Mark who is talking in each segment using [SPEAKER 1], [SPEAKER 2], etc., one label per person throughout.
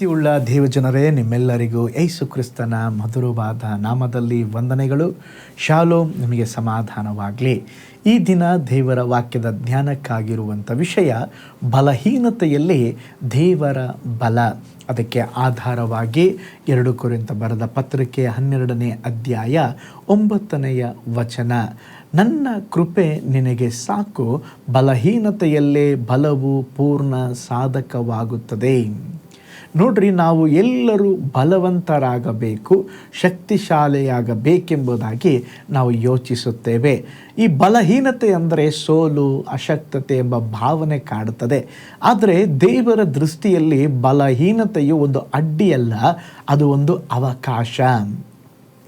[SPEAKER 1] ಪ್ರೀತಿಯುಳ್ಳ ದೇವಜನರೇ, ನಿಮ್ಮೆಲ್ಲರಿಗೂ ಯೇಸು ಕ್ರಿಸ್ತನ ಮಧುರವಾದ ನಾಮದಲ್ಲಿ ವಂದನೆಗಳು. ಶಾಲೋ ನಿಮಗೆ ಸಮಾಧಾನವಾಗಲಿ. ಈ ದಿನ ದೇವರ ವಾಕ್ಯದ ಜ್ಞಾನಕ್ಕಾಗಿರುವಂಥ ವಿಷಯ ಬಲಹೀನತೆಯಲ್ಲಿ ದೇವರ ಬಲ. ಅದಕ್ಕೆ ಆಧಾರವಾಗಿ ಎರಡು ಕುರಿತ ಬರೆದ ಪತ್ರಿಕೆ ಹನ್ನೆರಡನೇ ಅಧ್ಯಾಯ ಒಂಬತ್ತನೆಯ ವಚನ. ನನ್ನ ಕೃಪೆ ನಿನಗೆ ಸಾಕು, ಬಲಹೀನತೆಯಲ್ಲೇ ಬಲವು ಪೂರ್ಣ ಸಾಧಕವಾಗುತ್ತದೆ. ನೋಡ್ರಿ, ನಾವು ಎಲ್ಲರೂ ಬಲವಂತರಾಗಬೇಕು, ಶಕ್ತಿಶಾಲಿಯಾಗಬೇಕೆಂಬುದಾಗಿ ನಾವು ಯೋಚಿಸುತ್ತೇವೆ. ಈ ಬಲಹೀನತೆ ಅಂದರೆ ಸೋಲು, ಅಶಕ್ತತೆ ಎಂಬ ಭಾವನೆ ಕಾಡುತ್ತದೆ. ಆದರೆ ದೇವರ ದೃಷ್ಟಿಯಲ್ಲಿ ಬಲಹೀನತೆಯು ಒಂದು ಅಡ್ಡಿಯಲ್ಲ, ಅದು ಒಂದು ಅವಕಾಶ.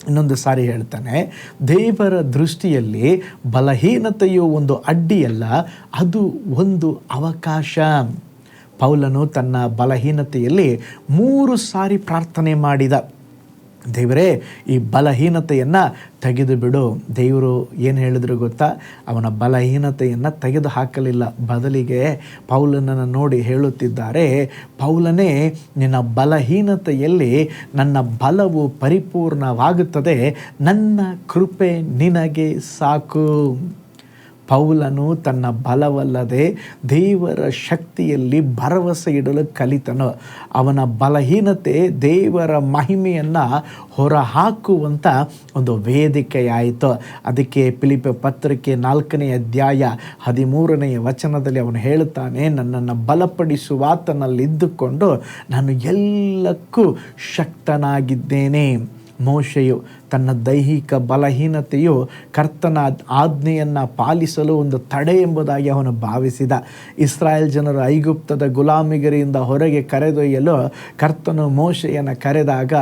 [SPEAKER 1] ಇನ್ನೊಂದು ಸಾರಿ ಹೇಳ್ತಾನೆ, ದೇವರ ದೃಷ್ಟಿಯಲ್ಲಿ ಬಲಹೀನತೆಯು ಒಂದು ಅಡ್ಡಿಯಲ್ಲ, ಅದು ಒಂದು ಅವಕಾಶ. ಪೌಲನು ತನ್ನ ಬಲಹೀನತೆಯಲ್ಲಿ ಮೂರು ಸಾರಿ ಪ್ರಾರ್ಥನೆ ಮಾಡಿದ. ದೇವರೇ, ಈ ಬಲಹೀನತೆಯನ್ನು ತೆಗೆದು ಬಿಡು. ದೇವರು ಏನು ಹೇಳಿದ್ರು ಗೊತ್ತಾ? ಅವನ ಬಲಹೀನತೆಯನ್ನು ತೆಗೆದು ಹಾಕಲಿಲ್ಲ. ಬದಲಿಗೆ ಪೌಲನನ್ನು ನೋಡಿ ಹೇಳುತ್ತಿದ್ದಾರೆ, ಪೌಲನೇ, ನಿನ್ನ ಬಲಹೀನತೆಯಲ್ಲಿ ನನ್ನ ಬಲವು ಪರಿಪೂರ್ಣವಾಗುತ್ತದೆ. ನನ್ನ ಕೃಪೆ ನಿನಗೆ ಸಾಕು. ಪೌಲನು ತನ್ನ ಬಲವಲ್ಲದೆ ದೇವರ ಶಕ್ತಿಯಲ್ಲಿ ಭರವಸೆ ಇಡಲು ಕಲಿತನು. ಅವನ ಬಲಹೀನತೆ ದೇವರ ಮಹಿಮೆಯನ್ನು ಹೊರಹಾಕುವಂಥ ಒಂದು ವೇದಿಕೆಯಾಯಿತು. ಅದಕ್ಕೆ ಪಿಲಿಪ ಪತ್ರಿಕೆ ನಾಲ್ಕನೇ ಅಧ್ಯಾಯ ಹದಿಮೂರನೆಯ ವಚನದಲ್ಲಿ ಅವನು ಹೇಳುತ್ತಾನೆ, ನನ್ನನ್ನು ಬಲಪಡಿಸುವಾತನಲ್ಲಿದ್ದುಕೊಂಡು ನಾನು ಎಲ್ಲಕ್ಕೂ ಶಕ್ತನಾಗಿದ್ದೇನೆ. ಮೋಶೆಯು ತನ್ನ ದೈಹಿಕ ಬಲಹೀನತೆಯು ಕರ್ತನ ಆಜ್ಞೆಯನ್ನು ಪಾಲಿಸಲು ಒಂದು ತಡೆ ಎಂಬುದಾಗಿ ಅವನು ಭಾವಿಸಿದ. ಇಸ್ರಾಯೇಲ್ ಜನರು ಐಗುಪ್ತದ ಗುಲಾಮಿಗರಿಯಿಂದ ಹೊರಗೆ ಕರೆದೊಯ್ಯಲು ಕರ್ತನು ಮೋಶೆಯನ್ನು ಕರೆದಾಗ,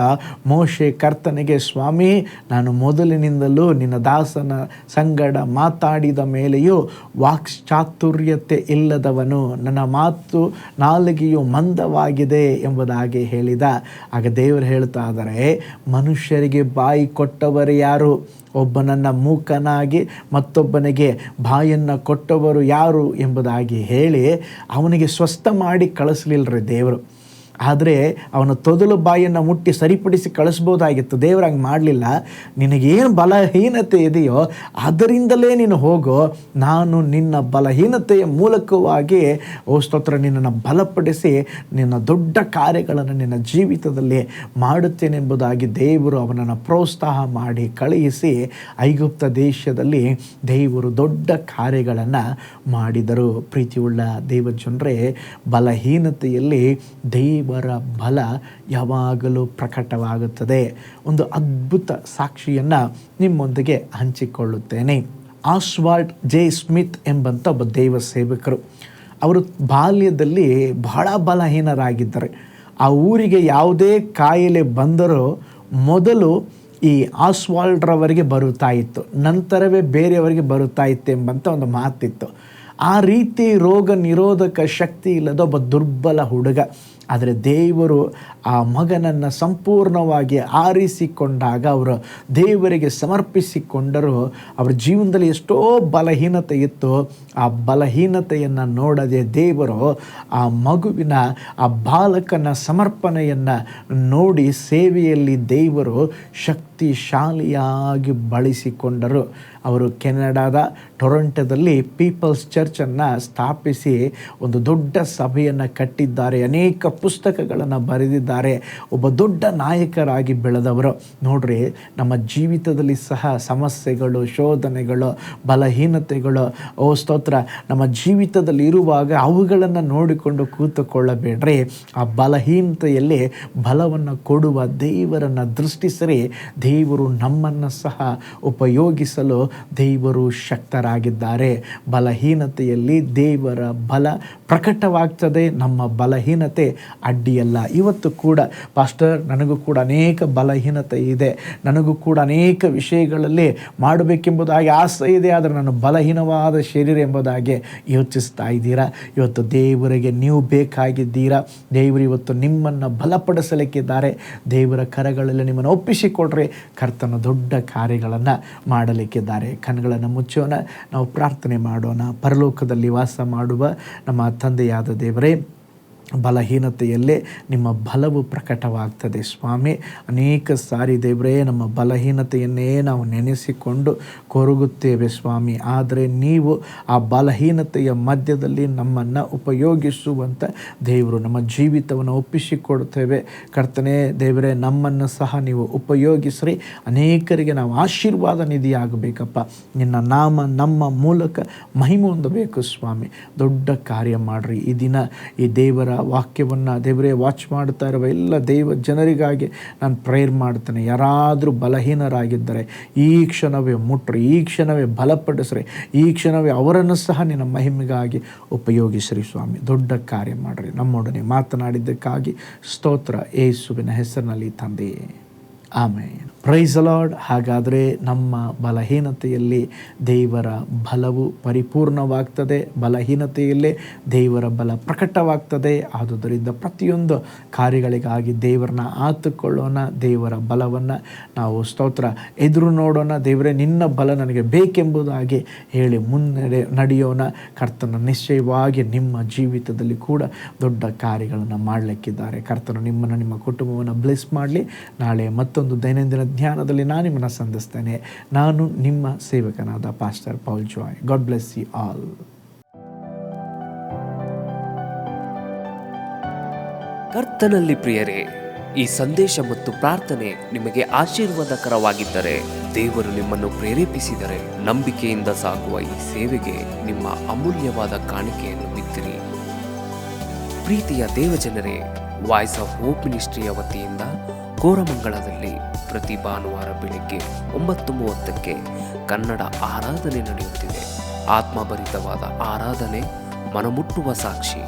[SPEAKER 1] ಮೋಶೆ ಕರ್ತನಿಗೆ, ಸ್ವಾಮಿ, ನಾನು ಮೊದಲಿನಿಂದಲೂ ನಿನ್ನ ದಾಸನ ಸಂಗಡ ಮಾತಾಡಿದ ಮೇಲೆಯೂ ವಾಕ್ಚಾತುರ್ಯತೆ ಇಲ್ಲದವನು. ನನ್ನ ಮಾತು ನಾಲಿಗೆಯು ಮಂದವಾಗಿದೆ ಎಂಬುದಾಗಿ ಹೇಳಿದ. ಆಗ ದೇವರು ಹೇಳ್ತಾ ಇದ್ದಾರೆ, ಮನುಷ್ಯರಿಗೆ ಬಾಯಿ ಕೊಟ್ಟವರು ಯಾರು? ಒಬ್ಬನನ್ನು ಮೂಕನಾಗಿ ಮತ್ತೊಬ್ಬನಿಗೆ ಬಾಯನ್ನು ಕೊಟ್ಟವರು ಯಾರು ಎಂಬುದಾಗಿ ಹೇಳಿ ಅವನಿಗೆ ಸ್ವಸ್ಥ ಮಾಡಿ ಕಳಿಸ್ಲಿಲ್ಲರಿ ದೇವರು. ಆದರೆ ಅವನ ತೊದಲು ಬಾಯನ್ನು ಮುಟ್ಟಿ ಸರಿಪಡಿಸಿ ಕಳಿಸ್ಬೋದಾಗಿತ್ತು. ದೇವ್ರು ಹಂಗೆ ಮಾಡಲಿಲ್ಲ. ನಿನಗೇನು ಬಲಹೀನತೆ ಇದೆಯೋ ಅದರಿಂದಲೇ ನೀನು ಹೋಗೋ. ನಾನು ನಿನ್ನ ಬಲಹೀನತೆಯ ಮೂಲಕವಾಗಿ, ಓ ಸ್ತೋತ್ರ, ನಿನ್ನನ್ನು ಬಲಪಡಿಸಿ ನಿನ್ನ ದೊಡ್ಡ ಕಾರ್ಯಗಳನ್ನು ನಿನ್ನ ಜೀವಿತದಲ್ಲಿ ಮಾಡುತ್ತೇನೆಂಬುದಾಗಿ ದೇವರು ಅವನನ್ನು ಪ್ರೋತ್ಸಾಹ ಮಾಡಿ ಕಳುಹಿಸಿ ಐಗುಪ್ತ ದೇಶದಲ್ಲಿ ದೇವರು ದೊಡ್ಡ ಕಾರ್ಯಗಳನ್ನು ಮಾಡಿದರು. ಪ್ರೀತಿಯುಳ್ಳ ದೇವಜನರೇ, ಬಲಹೀನತೆಯಲ್ಲಿ ದೇವರ ಬಲ ಯಾವಾಗಲೂ ಪ್ರಕಟವಾಗುತ್ತದೆ. ಒಂದು ಅದ್ಭುತ ಸಾಕ್ಷಿಯನ್ನು ನಿಮ್ಮೊಂದಿಗೆ ಹಂಚಿಕೊಳ್ಳುತ್ತೇನೆ. ಆಸ್ವಾಲ್ಟ್ ಜೆ. ಸ್ಮಿತ್ ಎಂಬಂಥ ಒಬ್ಬ ದೈವ ಸೇವಕರು. ಅವರು ಬಾಲ್ಯದಲ್ಲಿ ಬಹಳ ಬಲಹೀನರಾಗಿದ್ದಾರೆ. ಆ ಊರಿಗೆ ಯಾವುದೇ ಕಾಯಿಲೆ ಬಂದರೂ ಮೊದಲು ಈ ಆಸ್ವಾಲ್ಡ್ರವರಿಗೆ ಬರುತ್ತಾ ಇತ್ತು. ನಂತರವೇ ಬೇರೆಯವರಿಗೆ ಬರುತ್ತಾ ಇತ್ತು ಎಂಬಂಥ ಒಂದು ಮಾತಿತ್ತು. ಆ ರೀತಿ ರೋಗ ನಿರೋಧಕ ಶಕ್ತಿ ಇಲ್ಲದ ಒಬ್ಬ ದುರ್ಬಲ ಹುಡುಗ. ಆದರೆ ದೇವರು ಆ ಮಗನನ್ನು ಸಂಪೂರ್ಣವಾಗಿ ಆರಿಸಿಕೊಂಡಾಗ ಅವರು ದೇವರಿಗೆ ಸಮರ್ಪಿಸಿಕೊಂಡರು. ಅವರ ಜೀವನದಲ್ಲಿ ಎಷ್ಟೋ ಬಲಹೀನತೆ ಇತ್ತು. ಆ ಬಲಹೀನತೆಯನ್ನು ನೋಡದೆ ದೇವರು ಆ ಮಗುವಿನ, ಆ ಬಾಲಕನ ಸಮರ್ಪಣೆಯನ್ನು ನೋಡಿ ಸೇವೆಯಲ್ಲಿ ದೇವರು ಶಕ್ತಿಶಾಲಿಯಾಗಿ ಬಳಸಿಕೊಂಡರು. ಅವರು ಕೆನಡಾದ ಟೊರೊಂಟೋದಲ್ಲಿ ಪೀಪಲ್ಸ್ ಚರ್ಚನ್ನು ಸ್ಥಾಪಿಸಿ ಒಂದು ದೊಡ್ಡ ಸಭೆಯನ್ನು ಕಟ್ಟಿದ್ದಾರೆ. ಅನೇಕ ಪುಸ್ತಕಗಳನ್ನು ಬರೆದಿದ್ದಾರೆ. ಒಬ್ಬ ದೊಡ್ಡ ನಾಯಕರಾಗಿ ಬೆಳೆದವರು. ನೋಡ್ರಿ, ನಮ್ಮ ಜೀವಿತದಲ್ಲಿ ಸಹ ಸಮಸ್ಯೆಗಳು, ಶೋಧನೆಗಳು, ಬಲಹೀನತೆಗಳು, ಓ ಸ್ತೋತ್ರ, ನಮ್ಮ ಜೀವಿತದಲ್ಲಿ ಇರುವಾಗ ಅವುಗಳನ್ನು ನೋಡಿಕೊಂಡು ಕೂತುಕೊಳ್ಳಬೇಡ್ರಿ. ಆ ಬಲಹೀನತೆಯಲ್ಲಿ ಬಲವನ್ನು ಕೊಡುವ ದೇವರನ್ನು ದೃಷ್ಟಿಸಿರಿ. ದೇವರು ನಮ್ಮನ್ನು ಸಹ ಉಪಯೋಗಿಸಲು ದೇವರು ಶಕ್ತರಾಗಿದ್ದಾರೆ. ಬಲಹೀನತೆಯಲ್ಲಿ ದೇವರ ಬಲ ಪ್ರಕಟವಾಗ್ತದೆ. ನಮ್ಮ ಬಲಹೀನತೆ ಅಡ್ಡಿಯಲ್ಲ. ಇವತ್ತು ಕೂಡ ಪಾಸ್ಟರ್, ನನಗೂ ಕೂಡ ಅನೇಕ ಬಲಹೀನತೆ ಇದೆ. ನನಗೂ ಕೂಡ ಅನೇಕ ವಿಷಯಗಳಲ್ಲಿ ಮಾಡಬೇಕೆಂಬುದಾಗಿ ಆಸೆ ಇದೆ. ಆದರೆ ನಾನು ಬಲಹೀನವಾದ ಶರೀರ ಎಂಬುದಾಗಿ ಯೋಚಿಸ್ತಾ ಇದ್ದೀರಾ? ಇವತ್ತು ದೇವರಿಗೆ ನೀವು ಬೇಕಾಗಿದ್ದೀರಾ? ದೇವರು ಇವತ್ತು ನಿಮ್ಮನ್ನು ಬಲಪಡಿಸಲಿಕ್ಕಿದ್ದಾರೆ. ದೇವರ ಕರಗಳಲ್ಲಿ ನಿಮ್ಮನ್ನು ಒಪ್ಪಿಸಿಕೊಡ್ರೆ. ಕರ್ತನ ದೊಡ್ಡ ಕಾರ್ಯಗಳನ್ನು ಮಾಡಲಿಕ್ಕಿದ್ದಾರೆ. ಕಣ್ಗಳನ್ನು ಮುಚ್ಚೋಣ. ನಾವು ಪ್ರಾರ್ಥನೆ ಮಾಡೋಣ. ಪರಲೋಕದಲ್ಲಿ ವಾಸ ಮಾಡುವ ನಮ್ಮ ತಂದೆಯಾದ ದೇವರೇ ಬಲಹೀನತೆಯಲ್ಲೇ ನಿಮ್ಮ ಬಲವು ಪ್ರಕಟವಾಗ್ತದೆ. ಸ್ವಾಮಿ, ಅನೇಕ ಸಾರಿ ದೇವರೇ, ನಮ್ಮ ಬಲಹೀನತೆಯನ್ನೇ ನಾವು ನೆನೆಸಿಕೊಂಡು ಕೊರಗುತ್ತೇವೆ ಸ್ವಾಮಿ. ಆದರೆ ನೀವು ಆ ಬಲಹೀನತೆಯ ಮಧ್ಯದಲ್ಲಿ ನಮ್ಮನ್ನು ಉಪಯೋಗಿಸುವಂಥ ದೇವರು, ನಮ್ಮ ಜೀವಿತವನ್ನು ಒಪ್ಪಿಸಿಕೊಡುತ್ತೇವೆ ಕರ್ತನೆ, ದೇವರೇ, ನಮ್ಮನ್ನು ಸಹ ನೀವು ಉಪಯೋಗಿಸ್ರಿ. ಅನೇಕರಿಗೆ ನಾವು ಆಶೀರ್ವಾದ ನಿಧಿಯಾಗಬೇಕಪ್ಪ. ನಿನ್ನ ನಾಮ, ನಮ್ಮ ಮೂಲಕ ಮಹಿಮೆ ಹೊಂದಬೇಕು ಸ್ವಾಮಿ. ದೊಡ್ಡ ಕಾರ್ಯ ಮಾಡಿರಿ. ಈ ದಿನ ಈ ದೇವರ ವಾಕ್ಯವನ್ನು ದೇವರೇ ವಾಚ್ ಮಾಡ್ತಾ ಇರುವ ಎಲ್ಲ ದೇವ ಜನರಿಗಾಗಿ ನಾನು ಪ್ರೇಯರ್ ಮಾಡ್ತೇನೆ. ಯಾರಾದರೂ ಬಲಹೀನರಾಗಿದ್ದರೆ ಈ ಕ್ಷಣವೇ ಮುಟ್ರಿ, ಈ ಕ್ಷಣವೇ ಬಲಪಡಿಸ್ರಿ, ಈ ಕ್ಷಣವೇ ಅವರನ್ನು ಸಹ ನಿನ್ನ ಮಹಿಮೆಗಾಗಿ ಉಪಯೋಗಿಸ್ರಿ ಸ್ವಾಮಿ. ದೊಡ್ಡ ಕಾರ್ಯ ಮಾಡಿರಿ. ನಮ್ಮೊಡನೆ ಮಾತನಾಡಿದ್ದಕ್ಕಾಗಿ ಸ್ತೋತ್ರ. ಏಸುವಿನ ಹೆಸರಿನಲ್ಲಿ ತಂದೆಯೇ ಆಮೇಲೆ ಪ್ರೈಸ್ ಅಲಾಡ್ ಹಾಗಾದರೆ ನಮ್ಮ ಬಲಹೀನತೆಯಲ್ಲಿ ದೇವರ ಬಲವು ಪರಿಪೂರ್ಣವಾಗ್ತದೆ. ಬಲಹೀನತೆಯಲ್ಲೇ ದೇವರ ಬಲ ಪ್ರಕಟವಾಗ್ತದೆ. ಆದುದರಿಂದ ಪ್ರತಿಯೊಂದು ಕಾರ್ಯಗಳಿಗಾಗಿ ದೇವರನ್ನ ಆತುಕೊಳ್ಳೋಣ, ದೇವರ ಬಲವನ್ನು ನಾವು ಸ್ತೋತ್ರ ಎದುರು ನೋಡೋಣ. ದೇವರೇ, ನಿನ್ನ ಬಲ ನನಗೆ ಬೇಕೆಂಬುದಾಗಿ ಹೇಳಿ ಮುನ್ನಡೆ ನಡೆಯೋಣ. ಕರ್ತನ ನಿಶ್ಚಯವಾಗಿ ನಿಮ್ಮ ಜೀವಿತದಲ್ಲಿ ಕೂಡ ದೊಡ್ಡ ಕಾರ್ಯಗಳನ್ನು ಮಾಡಲಿಕ್ಕಿದ್ದಾರೆ. ಕರ್ತನು ನಿಮ್ಮನ್ನು ನಿಮ್ಮ ಕುಟುಂಬವನ್ನು ಬ್ಲೆಸ್ ಮಾಡಲಿ. ನಾಳೆ ಮತ್ತೊಂದು ದೈನಂದಿನ ಧ್ಯಾನದಲ್ಲಿ ನಾನು ನಿಮ್ಮನ್ನು ಸಂಧಿಸ್ತೇನೆ. ನಾನು ನಿಮ್ಮ ಸೇವಕನಾದ pastor Paul Joy God bless you all
[SPEAKER 2] ಕರ್ತನಲ್ಲಿ ಪ್ರಿಯರೇ, ಈ ಸಂದೇಶ ಮತ್ತು ಪ್ರಾರ್ಥನೆ ನಿಮಗೆ ಆಶೀರ್ವಾದಕರವಾಗಿದ್ದರೆ, ದೇವರು ನಿಮ್ಮನ್ನು ಪ್ರೇರೇಪಿಸಿದರೆ ನಂಬಿಕೆಯಿಂದ ಸಾಗುವ ಈ ಸೇವೆಗೆ ನಿಮ್ಮ ಅಮೂಲ್ಯವಾದ ಕಾಣಿಕೆಯನ್ನು ಬಿತ್ತಿರಿ. ಪ್ರೀತಿಯ ದೇವಜನರೇ ವಾಯ್ಸ್ ಆಫ್ ಹೋಪ್ ಮಿನಿಸ್ಟ್ರಿಯ ವತಿಯಿಂದ ಕೋರಮಂಗಳದಲ್ಲಿ ಪ್ರತಿ ಭಾನುವಾರ ಬೆಳಿಗ್ಗೆ ಒಂಬತ್ತು ಮೂವತ್ತಕ್ಕೆ ಕನ್ನಡ ಆರಾಧನೆ ನಡೆಯುತ್ತಿದೆ. ಆತ್ಮಭರಿತವಾದ ಆರಾಧನೆ, ಮನಮುಟ್ಟುವ ಸಾಕ್ಷಿ,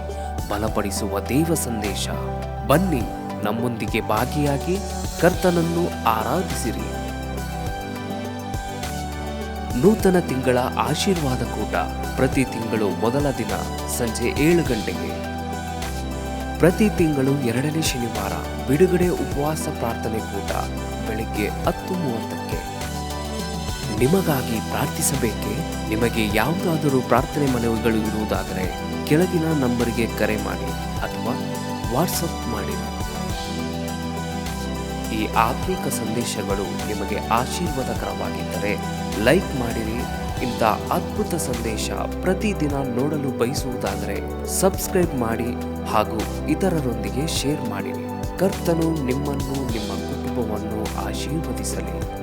[SPEAKER 2] ಬಲಪಡಿಸುವ ದೇವ ಸಂದೇಶ. ಬನ್ನಿ, ನಮ್ಮೊಂದಿಗೆ ಭಾಗಿಯಾಗಿ ಕರ್ತನನ್ನು ಆರಾಧಿಸಿರಿ. ನೂತನ ತಿಂಗಳ ಆಶೀರ್ವಾದ ಕೂಟ ಪ್ರತಿ ತಿಂಗಳು ಮೊದಲ ದಿನ ಸಂಜೆ ಏಳು ಗಂಟೆಗೆ. ಪ್ರತಿ ತಿಂಗಳು ಎರಡನೇ ಶನಿವಾರ ಬಿಡುಗಡೆ ಉಪವಾಸ ಪ್ರಾರ್ಥನೆ ಕೂಟ ಬೆಳಿಗ್ಗೆ ಹತ್ತು ಮೂವತ್ತಕ್ಕೆ. ನಿಮಗಾಗಿ ಪ್ರಾರ್ಥಿಸಬೇಕೆ? ನಿಮಗೆ ಯಾವುದಾದರೂ ಪ್ರಾರ್ಥನೆ ಮನವಿಗಳು ಇರುವುದಾದರೆ ಕೆಳಗಿನ ನಂಬರಿಗೆ ಕರೆ ಮಾಡಿ ಅಥವಾ ವಾಟ್ಸಪ್ ಮಾಡಿ. ಈ ಆತ್ಮಿಕ ಸಂದೇಶಗಳು ನಿಮಗೆ ಆಶೀರ್ವಾದಕರವಾಗಿದ್ದರೆ ಲೈಕ್ ಮಾಡಿರಿ. ಇಂಥ ಅದ್ಭುತ ಸಂದೇಶ ಪ್ರತಿದಿನ ನೋಡಲು ಬಯಸುವುದಾದರೆ ಸಬ್ಸ್ಕ್ರೈಬ್ ಮಾಡಿ. ಹಾಗೂ ಇತರರೊಂದಿಗೆ ಶೇರ್ ಮಾಡಿರಿ. ಕರ್ತನು ನಿಮ್ಮನ್ನು ನಿಮ್ಮ ಕುಟುಂಬವನ್ನು ಆಶೀರ್ವದಿಸಲಿ.